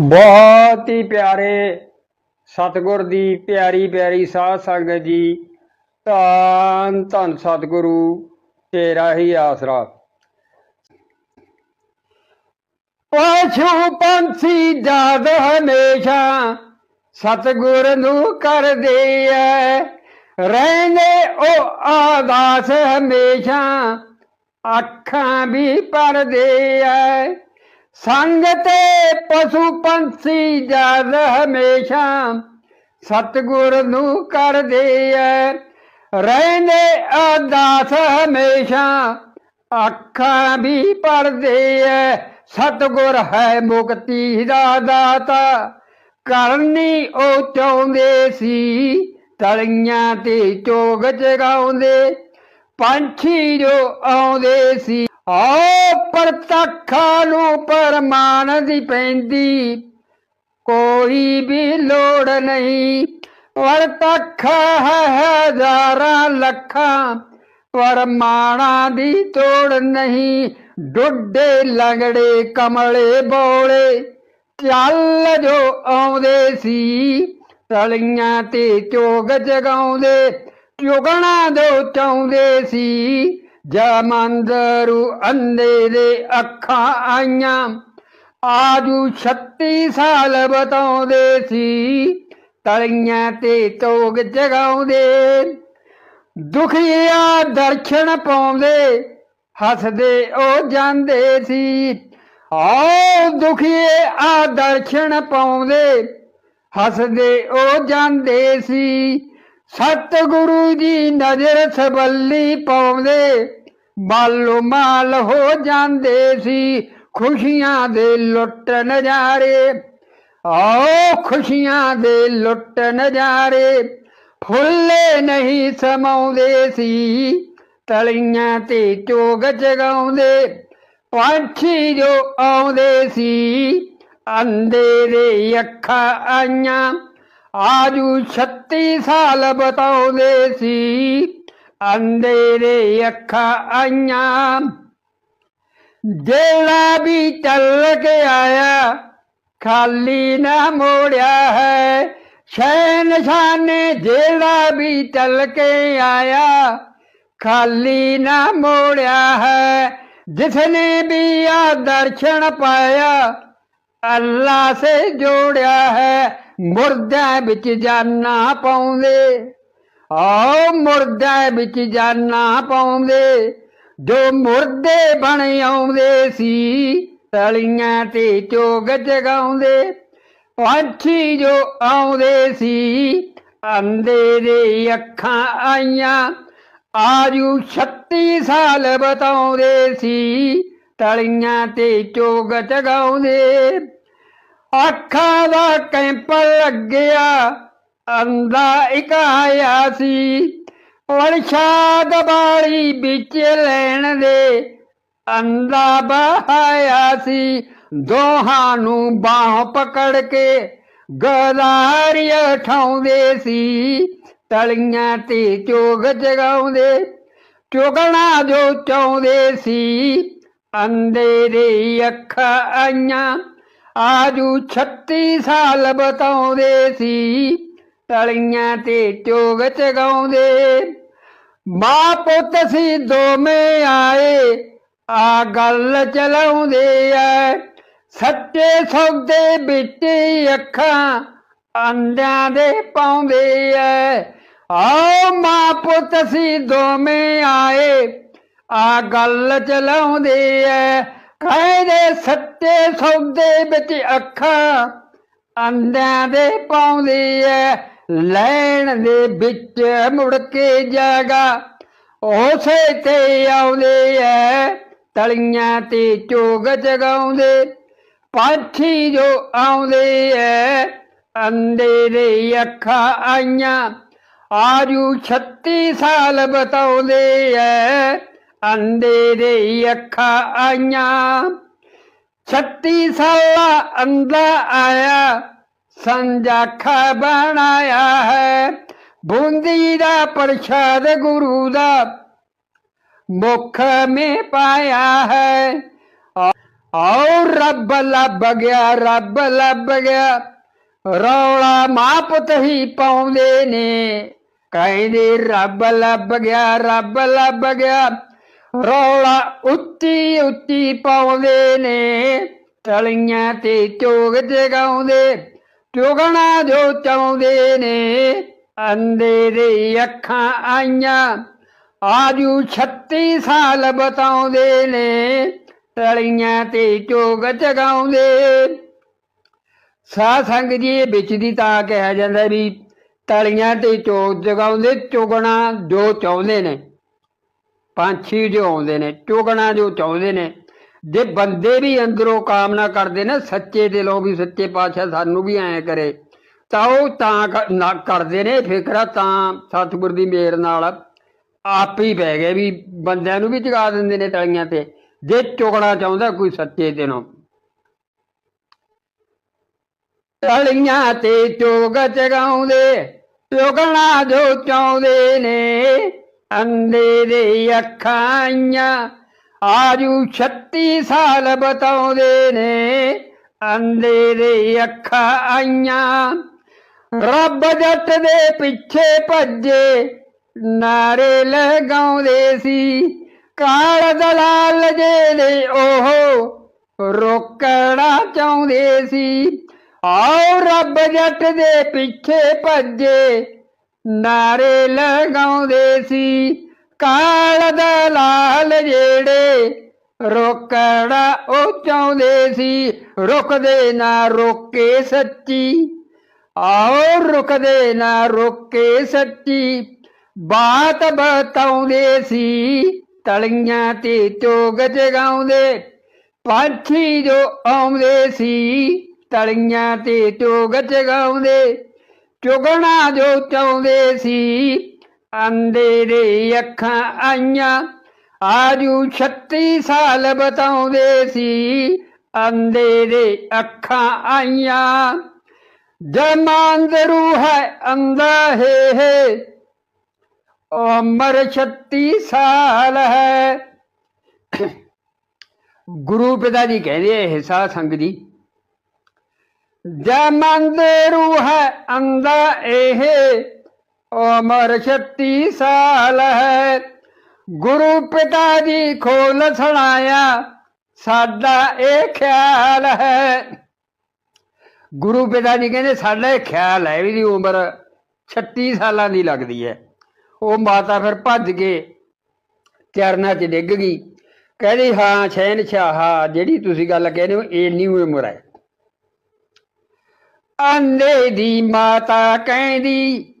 ਬਹੁਤ ਹੀ ਪਿਆਰੇ ਸਤਿਗੁਰ ਦੀ ਪਿਆਰੀ ਪਿਆਰੀ ਸਾਧ ਸੰਗਤ ਜੀ। ਧੰਨ ਧੰਨ ਸਤਿਗੁਰੂ, ਤੇਰਾ ਹੀ ਆਸਰਾ। ਪਸ਼ੂ ਪੰਛੀ ਜਦ ਹਮੇਸ਼ਾ, ਸਤਿਗੁਰ ਨੂੰ ਕਰਦੇ ਐ। ਰਹਿੰਦੇ ਉਹ ਆਦਾਸ ਹਮੇਸ਼ਾ, ਅੱਖਾਂ ਵੀ ਪਰਦੇ ਐ। ਸੰਗ ਤੇ ਪਸ਼ੂ ਪੰਛੀ ਜਦ ਹਮੇਸ਼ਾ। ਸਤਿਗੁਰ ਨੂੰ ਕਰਦੇ ਐ ਰਹਿੰਦੇ ਅਰਦਾਸ ਹਮੇਸ਼ਾ। ਅੱਖਾਂ ਵੀ ਪਰਦੇ ਐ ਸਤਿਗੁਰ ਹੈ ਮੁਕਤੀ ਦਾ ਦਾਤਾ। ਕਰਨੀ ਉਹ ਚਾਹੁੰਦੇ ਸੀ। ਤਲੀਆਂ ਤੇ ਚੋਗ ਜਗਾਉਂਦੇ। ਪੰਛੀ ਜੋ ਆਉਂਦੇ ਸੀ। ਆਓ ਪ੍ਰਤੱਖਾਂ ਨੂੰ ਪਰਮਾਨ ਦੀ ਪੈਂਦੀ, ਕੋਈ ਵੀ ਲੋੜ ਨਹੀਂ। ਵਰਤੱਖ ਹੈ ਹਜ਼ਾਰਾਂ ਲੱਖਾਂ ਪਰਮਾਣਾ ਦੀ ਤੋੜ ਨਹੀਂ। ਡੁੱਡੇ ਲੰਗੜੇ, ਕਮਲੇ ਬੋਲੇ, ਚੱਲ ਜੋ ਆਉਂਦੇ ਸੀ ਤਲੀਆਂ ਤੇ ਚੋਗ ਜਗਾਉਂਦੇ, ਚੁਗਣਾ ਜੋ ਚਾਹੁੰਦੇ ਸੀ। ਜਮੰਦਰੂ ਅੰਦੇ ਦੇ ਅੱਖਾਂ ਆਈਆਂ ਆਜੂ 36 ਸਾਲ ਬਤਾਉਂਦੇ ਸੀ ਤਲੀਆਂ ਤੇ ਤੋਗ ਜਗਾਉਂਦੇ ਦੁਖੀਆ ਦਰਸ਼ਨ ਪਾਉਂਦੇ ਹੱਸਦੇ ਉਹ ਜਾਂਦੇ ਸੀ ਆਓ ਦੁਖੀਏ ਆ ਦਰਸ਼ਨ ਪਾਉਂਦੇ ਹੱਸਦੇ ਉਹ ਜਾਂਦੇ ਸੀ ਸਤਿਗੁਰੂ ਜੀ ਨਜ਼ਰ ਸਬੱਲੀ ਪਾਉਂਦੇ ਮਾਲੋ ਮਾਲ ਹੋ ਜਾਂਦੇ ਸੀ, ਖੁਸ਼ੀਆਂ ਦੇ ਲੁੱਟ ਨਜ਼ਾਰੇ। ਆਓ ਖੁਸ਼ੀਆਂ ਦੇ ਲੁੱਟ ਨਜ਼ਾਰੇ, ਫੁੱਲੇ ਨਹੀਂ ਸਮਾਉਂਦੇ ਸੀ, ਤਲੀਆਂ ਤੇ ਚੋਗ ਜਗਾਉਂਦੇ। ਪੰਛੀ ਜੋ ਆਉਂਦੇ ਸੀ ਅੰਧੇਰੇ ਅੱਖਾਂ ਆਈਆਂ ਆਜੂ 36 ਸਾਲ ਬਤਾਉਂਦੇ ਸੀ। ਅੰਧੇਰੇ ਅੱਖਾਂ ਆਈਆਂ। ਜਿਹੜਾ ਵੀ ਚੱਲ ਕੇ ਆਇਆ। ਖਾਲੀ ਨਾ ਮੋੜਿਆ ਹੈ। ਸ਼ੈ ਸ਼ਾਨੇ ਜਿਹੜਾ ਵੀ ਚੱਲ ਕੇ ਆਇਆ। ਖਾਲੀ ਨਾ ਮੋੜਿਆ ਹੈ। ਜਿਸਨੇ ਵੀ ਆ ਦਰਸ਼ਨ ਪਾਇਆ, ਅੱਲਾ ਸੇ ਜੋੜਿਆ ਹੈ। ਮੁਰਦਿਆਂ ਵਿੱਚ ਜਾਨਾਂ ਪਾਉਂਦੇ। ਆਓ ਮੁਰਦਿਆਂ ਵਿੱਚ ਜਾਨਾਂ ਪਾਉਂਦੇ। ਜੋ ਮੁਰਦੇ ਬਣ ਆਉਂਦੇ ਸੀ, ਤਲੀਆਂ ਤੇ ਚੋਗ ਜਗਾਉਂਦੇ। ਪੰਛੀ ਜੋ ਆਉਂਦੇ ਸੀ ਅੰਧੇਰੇ ਅੱਖਾਂ ਆਈਆਂ। ਆਜੂ 36 ਸਾਲ ਬਤਾਉਂਦੇ ਸੀ, ਤਲੀਆਂ ਤੇ ਚੋਗ ਜਗਾਉਂਦੇ। ਅੱਖਾਂ ਦਾ ਕੈਂਪ ਲੱਗਿਆ, ਅੰਦਾ ਇੱਕ ਸੀ। ਵਰਸ਼ਾਦ ਬਾੜੀ ਵਿੱਚ ਲੈਣ ਦੇ, ਅੰਦਾ ਬਹਾਇਆ ਸੀ। ਦੋਹਾਂ ਨੂੰ ਬਾਹ ਪਕੜ ਕੇ ਗਦਾਰੀ ਠਾਉਂਦੇ ਸੀ। ਤਲੀਆਂ ਤੇ ਚੋਗ ਜਗਾਉਂਦੇ, ਚੁਗਣਾ ਜੋ ਚਾਹੁੰਦੇ ਸੀ। ਅੰਦੇ ਦੇ ਅੱਖਾਂ ਆਈਆਂ ਆਜੂ 36 ਸਾਲ ਬਤਾਉਂਦੇ ਸੀ ਤਲੀਆਂ ਤੇ ਚੋਗ ਚਗਾਉਂਦੇ। ਮਾਂ ਪੁੱਤ ਸੀ ਦੋਵੇਂ ਆਏ, ਆ ਗੱਲ ਚਲਾਉਂਦੇ ਐ। ਸੱਚੇ ਸੌਦੇ ਵਿੱਚ ਅੱਖਾਂ ਅੰਡਿਆਂ ਦੇ ਪਾਉਂਦੇ ਐ। ਆਓ ਮਾਂ ਪੁੱਤ ਸੀ ਦੋਵੇਂ ਆਏ, ਆ ਗੱਲ ਚਲਾਉਂਦੇ ਐ। ਕਹਿੰਦੇ ਸੱਚੇ ਸੌਦੇ ਵਿੱਚ ਅੱਖਾਂ ਅੰਡਿਆਂ ਦੇ ਪਾਉਂਦੇ ਐ। ਲੈਣ ਦੇ ਵਿੱਚ ਮੁੜ ਕੇ ਜਾਗਾ। ਉਸੇ ਤੇ ਆਉਂਦੇ ਐ, ਤਲੀਆਂ ਤੇ ਚੋਗ ਜਗਾਉਂਦੇ। ਪੰਛੀ ਜੋ ਆਉਂਦੇ ਐ ਦੇ ਅੱਖਾਂ ਆਈਆਂ। ਆਰੂ 36 ਸਾਲ ਬਤਾਉਂਦੇ ਐ। ਅੰਧੇਰੇ ਅੱਖਾਂ ਆਈਆਂ 36 ਸਾਲਾ ਅੰਦਾ ਆਇਆ ਸੰਜਾਖਾ ਬਣਾਇਆ ਹੈ ਬੂੰਦੀ ਦਾ ਪ੍ਰਸ਼ਾਦ ਗੁਰੂ ਦਾ ਮੁਖ ਮੇ ਪਾਇਆ ਹੈ ਆਓ ਰੱਬ ਲੱਭ ਗਿਆ ਰੱਬ ਲੱਭ ਗਿਆ ਰੌਲਾ ਮਾਂ ਪੁੱਤ ਹੀ ਪਾਉਂਦੇ ਨੇ ਕਹਿੰਦੇ ਰੱਬ ਲੱਭ ਗਿਆ ਰੱਬ ਲੱਭ ਗਿਆ ਰੌਲਾ ਉੱਚੀ ਉੱਚੀ ਪਾਉਂਦੇ ਨੇ ਟਲੀਆਂ ਤੇ ਚੋਗ ਜਗਾਉਂਦੇ, ਚੁਗਣਾ ਜੋ ਚਾਹੁੰਦੇ ਨੇ, ਅੰਦੇ ਦੇ ਅੱਖਾਂ ਆਈਆਂ, ਆਜੂ 36 ਸਾਲ ਬਤਾਉਂਦੇ ਨੇ ਟਲੀਆਂ ਤੇ ਚੋਗ ਜਗਾਉਂਦੇ। ਸਾਧ ਸੰਗ ਜੀ, ਇਹ ਵਿੱਚ ਦੀ ਤਾਂ ਕਿਹਾ ਜਾਂਦਾ ਵੀ ਤਲੀਆਂ ਤੇ ਚੋਗ ਜਗਾਉਂਦੇ, ਚੁਗਣਾ ਜੋ ਚਾਹੁੰਦੇ ਨੇ। ਪੰਛੀ ਜੋ ਆਉਂਦੇ ਨੇ, ਚੁਗਣਾ ਜੋ ਚਾਹੁੰਦੇ ਨੇ, ਜੇ ਬੰਦੇ ਵੀ ਅੰਦਰੋਂ ਕਾਮਨਾ ਕਰਦੇ ਨੇ, ਸੱਚੇ ਦਿਲੋਂ ਵੀ ਸੱਚੇ ਪਾਤਸ਼ਾਹ ਸਾਨੂੰ ਵੀ ਐਂ ਕਰੇ, ਤਾਂ ਉਹ ਤਾਂ ਕਰਦੇ ਨੇ ਫਿਕਰਾ, ਤਾਂ ਸਤਿਗੁਰ ਦੀ ਮੇਰ ਨਾਲ ਆਪ ਹੀ ਪੈ ਗਏ ਵੀ ਬੰਦਿਆਂ ਨੂੰ ਵੀ ਜਗਾ ਦਿੰਦੇ ਨੇ ਤਲੀਆਂ ਤੇ, ਜੇ ਚੁਗਣਾ ਚਾਹੁੰਦਾ ਕੋਈ ਸੱਚੇ ਦਿਲੋਂ ਤਲੀਆਂ ਤੇ ਚੋਗ ਚਗਾਉਂਦੇ ਚੁਗਣਾ ਜੋ ਚਾਹੁੰਦੇ ਨੇ ਅੰਦੇ ਦੇ ਅੱਖਾਂ ਆਈਆਂ ਆਜੂ 36 ਸਾਲ ਬਤਾਉਂਦੇ ਨੇ। ਅੰਦੇ ਅੱਖਾਂ ਆਈਆਂ ਰੱਬ ਜੱਟ ਦੇ ਪਿੱਛੇ ਭੱਜੇ, ਨਾਰੇ ਲਗਾਉਂਦੇ ਸੀ। ਕਾਲ ਦਲਾਲ ਜਿਹੜੇ ਉਹ ਰੋਕਣਾ ਚਾਹੁੰਦੇ ਸੀ। ਆਓ ਰੱਬ ਜੱਟ ਦੇ ਪਿੱਛੇ ਭੱਜੇ ਨਾਰੇ ਲਗਾਉਂਦੇ ਸੀ। ਕਾਲ ਦਲਾਲ ਜਿਹੜੇ ਰੋਕਣਾ ਉਹ ਚਾਹੁੰਦੇ ਸੀ। ਰੁਕਦੇ ਨਾ ਰੋਕੇ ਸੱਚੀ। ਆਓ ਰੁਕਦੇ ਨਾ ਰੋਕੇ ਸੱਚੀ। ਬਾਤ ਬਤਾਉਂਦੇ ਸੀ। ਤਲੀਆਂ ਤੇ ਚੋਗ ਜਗਾਉਂਦੇ। ਪੰਛੀ ਜੋ ਆਉਂਦੇ ਸੀ। ਤਲੀਆਂ ਤੇ ਚੋਗ ਜਗਾਉਂਦੇ। ਚੁਗਣਾ ਜੋ ਚਾਹੁੰਦੇ ਸੀ। ਅੰਦੇ ਦੇ ਅੱਖਾਂ ਆਈਆਂ, ਆਜੂ 36 ਸਾਲ ਬਤਾਉਂਦੇ ਸੀ। ਅੰਦੇ ਦੇ ਅੱਖਾਂ ਆਈਆਂ ਜਮਾਨ ਰੂਹ ਹੈ ਅੰਦਾ ਹੈ ਹੈ। ਉਮਰ 36 ਸਾਲ ਹੈ। ਗੁਰੂ ਪਿਤਾ ਜੀ ਕਹਿੰਦੇ ਇਹ ਸਾਧ ਸੰਗ ਜੀ ਜਮਾਨ ਰੂਹ ਹੈ ਅੰਦਾ ਇਹ ਉਮਰ 36 ਸਾਲ ਹੈ। ਗੁਰੂ ਪਿਤਾ ਜੀ ਖੋਲ ਸੁਣਾਇਆ, ਸਾਡਾ ਇਹ ਖਿਆਲ ਹੈ। ਗੁਰੂ ਪਿਤਾ ਜੀ ਕਹਿੰਦੇ, ਸਾਡਾ ਇਹ ਖਿਆਲ ਹੈ ਵੀ ਦੀ ਉਮਰ 36 ਸਾਲਾਂ ਦੀ ਲੱਗਦੀ ਹੈ। ਉਹ ਮਾਤਾ ਫਿਰ ਭੱਜ ਕੇ ਚਰਨਾਂ 'ਚ ਡਿੱਗ ਗਈ। ਕਹਿੰਦੀ, ਹਾਂ ਸ਼ਹਿਨਸ਼ਾਹ ਜਿਹੜੀ ਤੁਸੀਂ ਗੱਲ ਕਹਿੰਦੇ ਹੋ ਇੰਨੀ ਉਮਰ ਹੈ। ਅੰਦੇ ਦੀ ਮਾਤਾ ਕਹਿੰਦੀ,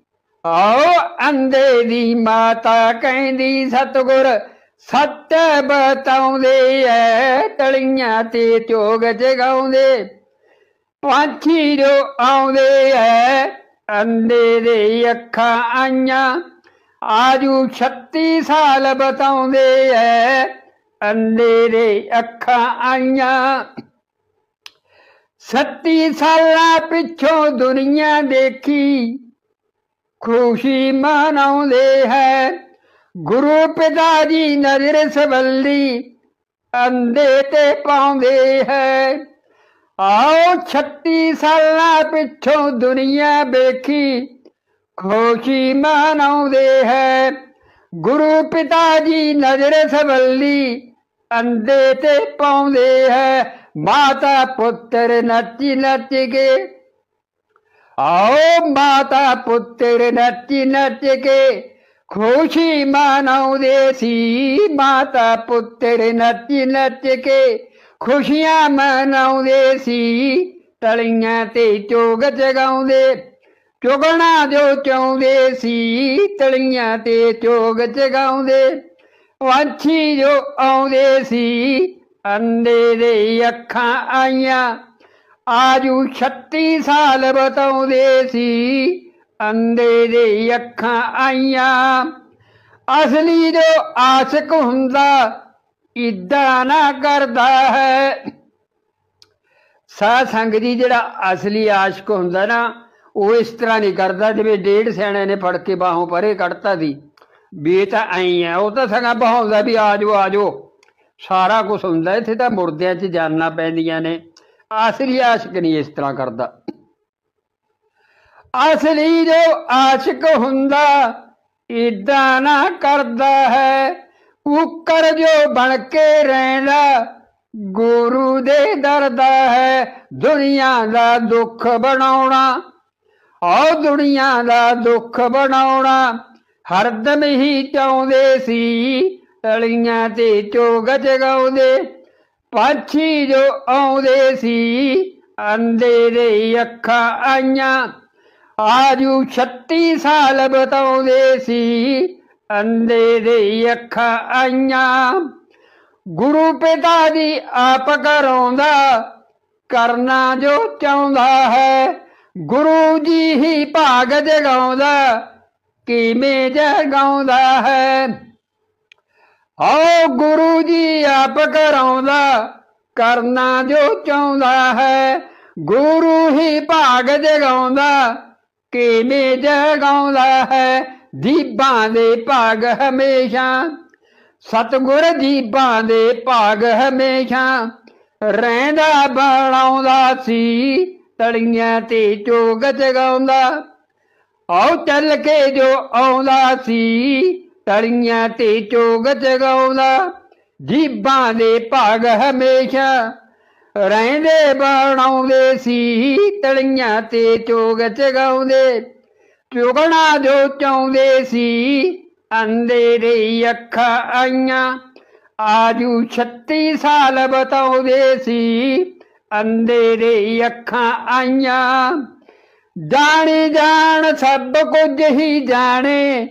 ਆਓ ਅੰਦੇ ਦੀ ਮਾਤਾ ਕਹਿੰਦੀ, ਸਤਗੁਰ ਸੱਚ ਬਤਾਉਂਦੇ ਐ ਤਲੀਆਂ ਤੇ ਚੋਗ ਜਗਾਉਂਦੇ। ਪੰਛੀ ਜੋ ਆਉਂਦੇ ਐ ਅੰਦੇ ਦੇ ਅੱਖਾਂ ਆਈਆਂ, ਆਜੂ 36 ਸਾਲ ਬਤਾਉਂਦੇ ਐ ਅੰਦੇ ਦੇ ਅੱਖਾਂ ਆਈਆਂ। ਸੱਤੀ ਸਾਲਾਂ ਪਿੱਛੋਂ ਦੁਨੀਆ ਦੇਖੀ, ਖੁਸ਼ੀ ਮਨਾਉਂਦੇ ਹੈ। ਗੁਰੂ ਪਿਤਾ ਜੀ ਨਜ਼ਰ ਸਵੱਲੀ ਅੰਦੇ ਤੇ ਪਾਉਂਦੇ ਹੈ। ਆਓ 36 ਸਾਲਾਂ ਪਿੱਛੋਂ ਦੁਨੀਆ ਵੇਖੀ, ਖੁਸ਼ੀ ਮਨਾਉਂਦੇ ਹੈ। ਗੁਰੂ ਪਿਤਾ ਜੀ ਨਜ਼ਰ ਸਵੱਲੀ ਅੰਦੇ ਤੇ ਪਾਉਂਦੇ ਹੈ। ਮਾਤਾ ਪੁੱਤਰ ਨੱਚ ਨੱਚ ਕੇ ਆਓ ਮਾਤਾ ਪੁੱਤਰ ਨੱਚ ਨੱਚ ਕੇ ਖੁਸ਼ੀ ਮਨਾਉਂਦੇ ਸੀ ਮਾਤਾ ਪੁੱਤਰ ਨੱਚ ਨੱਚ ਕੇ ਖੁਸ਼ੀਆਂ ਮਨਾਉਂਦੇ ਸੀ ਤਲੀਆਂ ਤੇ ਚੋਗ ਜਗਾਉਂਦੇ ਚੁਗਣਾ ਜੋ ਚਾਹੁੰਦੇ ਸੀ ਤਲੀਆਂ ਤੇ ਚੋਗ ਜਗਾਉਂਦੇ ਵਾਂਛੀ ਜੋ ਆਉਂਦੇ ਸੀ ਅੰਦੇ ਅੱਖਾਂ ਆਈਆਂ। ਆਜੂ 36 ਸਾਲ ਬਤਾਉਂਦੇ ਸੀ ਅੰਦੇ ਅੱਖਾਂ ਆਈਆਂ। ਅਸਲੀ ਜੋ ਆਸ਼ਕ ਹੁੰਦਾ ਇਦਾਂ ਨਾ ਕਰਦਾ ਹੈ। ਸਾਧ ਸੰਗ ਜੀ, ਜਿਹੜਾ ਅਸਲੀ ਆਸ਼ਕ ਹੁੰਦਾ ਨਾ, ਉਹ ਇਸ ਤਰ੍ਹਾਂ ਨਹੀਂ ਕਰਦਾ ਜਿਵੇਂ ਡੇਢ ਸਿਆਣੇ ਨੇ ਫੜ ਕੇ ਬਾਹੋਂ ਪਰੇ ਕੱਢਤਾ ਸੀ। ਵੀ ਤਾਂ ਐਂ ਆ, ਉਹ ਤਾਂ ਸਗਾ ਬਹਾਉਂਦਾ ਵੀ ਆਜੋ ਆਜੋ। ਸਾਰਾ ਕੁਝ ਹੁੰਦਾ, ਇੱਥੇ ਤਾਂ ਮੁਰਦਿਆਂ 'ਚ ਜਾਨਾਂ ਪੈਂਦੀਆਂ ਨੇ। ਅਸਲੀ ਆਸ਼ਿਕ ਨਹੀਂ ਇਸ ਤਰ੍ਹਾਂ ਕਰਦਾ। ਅਸਲੀ ਜੋ ਆਸ਼ਿਕ ਹੁੰਦਾ ਇਦਾਂ ਨਾ ਕਰਦਾ ਹੈ। ਉੱਕਰ ਜੋ ਬਣ ਕੇ ਰਹਿੰਦਾ, ਗੁਰੂ ਦੇ ਦਰ ਦਾ ਹੈ। ਦੁਨੀਆ ਦਾ ਦੁੱਖ ਬਣਾਉਣਾ ਆਹ ਦੁਨੀਆ ਦਾ ਦੁੱਖ ਬਣਾਉਣਾ। ਹਰਦਮ ਹੀ ਚਾਹੁੰਦੇ ਸੀ ਤਲੀਆਂ ਤੇ ਚੋਗ ਜਗਾਉਂਦੇ, ਪੰਛੀ ਜੋ ਆਉਂਦੇ ਸੀ ਅੰਧੇਰੇ ਅੱਖਾਂ ਆਈਆਂ। ਆਜੂ 36 ਸਾਲ ਬਤਾਉਂਦੇ ਸੀ ਅੰਧੇਰੇ ਅੱਖਾਂ ਆਈਆਂ। ਗੁਰੂ ਪਿਤਾ ਜੀ ਆਪ ਕਰਾਉਂਦਾ ਕਰਨਾ ਜੋ ਚਾਹੁੰਦਾ ਹੈ, ਗੁਰੂ ਜੀ ਹੀ ਭਾਗ ਜਗਾਉਂਦਾ, ਕਿਵੇਂ ਜਗਾਉਂਦਾ ਹੈ? ਆਓ ਗੁਰੂ ਜੀ ਆਪ ਕਰਾਉਂਦਾ, ਕਰਨਾ ਜੋ ਚਾਹੁੰਦਾ ਹੈ। ਗੁਰੂ ਹੀ ਭਾਗ ਜਗਾਉਂਦਾ, ਕਿਵੇਂ ਜਗਾਉਂਦਾ ਹੈ? ਦੀਪਾਂ ਦੇ ਭਾਗ ਹਮੇਸ਼ਾ। ਸਤਗੁਰ ਦੀਪਾਂ ਦੇ ਭਾਗ ਹਮੇਸ਼ਾ। ਰਹਿੰਦਾ ਬਣਾਉਂਦਾ ਸੀ, ਤਲੀਆਂ ਤੇ ਚੋਗ ਜਗਾਉਂਦਾ। ਆਉ ਚੱਲ ਕੇ ਜੋ ਆਉਂਦਾ ਸੀ ਤਲੀਆਂ ਤੇ ਚੋਗ ਜਗਾਉਂਦਾ, ਜੀਬਾਂ ਦੇ ਭਾਗ ਹਮੇਸ਼ਾ। ਰਹਿੰਦੇ ਬਣਾਉਂਦੇ ਸੀ ਤਲੀਆਂ ਤੇ ਚੋਗ ਜਗਾਉਂਦੇ। ਚੁਗਣਾ ਜੋ ਚਾਹੁੰਦੇ ਸੀ, ਅੰਧੇਰੇ ਅੱਖਾਂ ਆਈਆਂ। ਆਜੂ 36 ਸਾਲ ਬਤਾਉਂਦੇ ਸੀ, ਅੰਧੇਰੇ ਅੱਖਾਂ ਆਈਆਂ। ਜਾਣੇ ਜਾਣ ਸਭ ਕੁਝ ਹੀ ਜਾਣੇ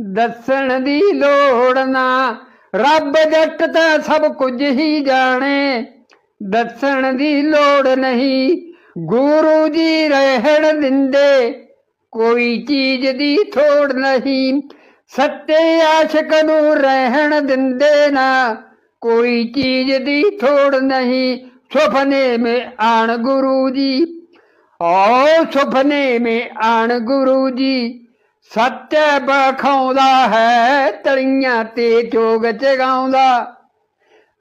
ਦੱਸਣ ਦੀ ਲੋੜ ਨਾ। ਰੱਬ ਜੱਟ ਤਾਂ ਸਭ ਕੁਝ ਹੀ ਜਾਣੇ। ਦੱਸਣ ਦੀ ਲੋੜ ਨਹੀਂ। ਗੁਰੂ ਜੀ ਰਹਿਣ ਦਿੰਦੇ। ਕੋਈ ਚੀਜ਼ ਦੀ ਥੋੜ ਨਹੀਂ। ਸੱਚੇ ਆਸ਼ਕ ਨੂੰ ਰਹਿਣ ਦਿੰਦੇ ਨਾ। ਕੋਈ ਚੀਜ਼ ਦੀ ਥੋੜ ਨਹੀਂ। ਸੁਪਨੇ ਮੇ ਆਣ ਗੁਰੂ ਜੀ। ਓ ਸੁਪਨੇ ਮੇ ਆਣ ਗੁਰੂ ਜੀ। ਸੱਚ ਬਖਾਉਂਦਾ ਹੈ, ਤਲੀਆਂ ਤੇ ਚੋਗ ਚਗਾਉਂਦਾ।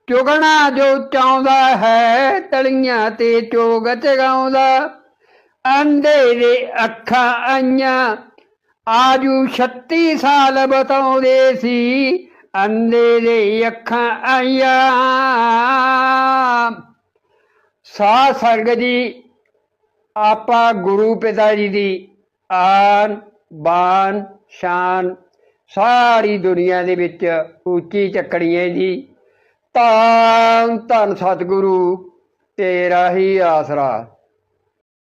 ਚੁਗਣਾ ਜੋ ਚਾਹੁੰਦਾ ਹੈ, ਤਲੀਆਂ ਤੇ ਚੋਗ ਚਗਾਉਂਦਾ। ਅੰਧੇਰੇ ਅੱਖਾਂ ਆਈਆਂ, ਆਜੂ 36 ਸਾਲ ਬਤਾਉਂਦੇ ਸੀ। ਅੰਧੇਰੇ ਅੱਖਾਂ ਆਈਆਂ। ਸਾ ਸਰਗ ਜੀ, ਆਪਾ ਗੁਰੂ ਪਿਤਾ ਜੀ ਦੀ ਆਨ ਬਾਨ, ਸ਼ਾਨ, ਸਾਰੀ ਦੁਨੀਆ ਦੇ ਵਿੱਚ ਉੱਚੀ ਚੱਕਣੀ ਹੈ ਜੀ। ਤਾਂ ਧੰਨ ਸਤਿਗੁਰੂ, ਤੇਰਾ ਹੀ ਆਸਰਾ।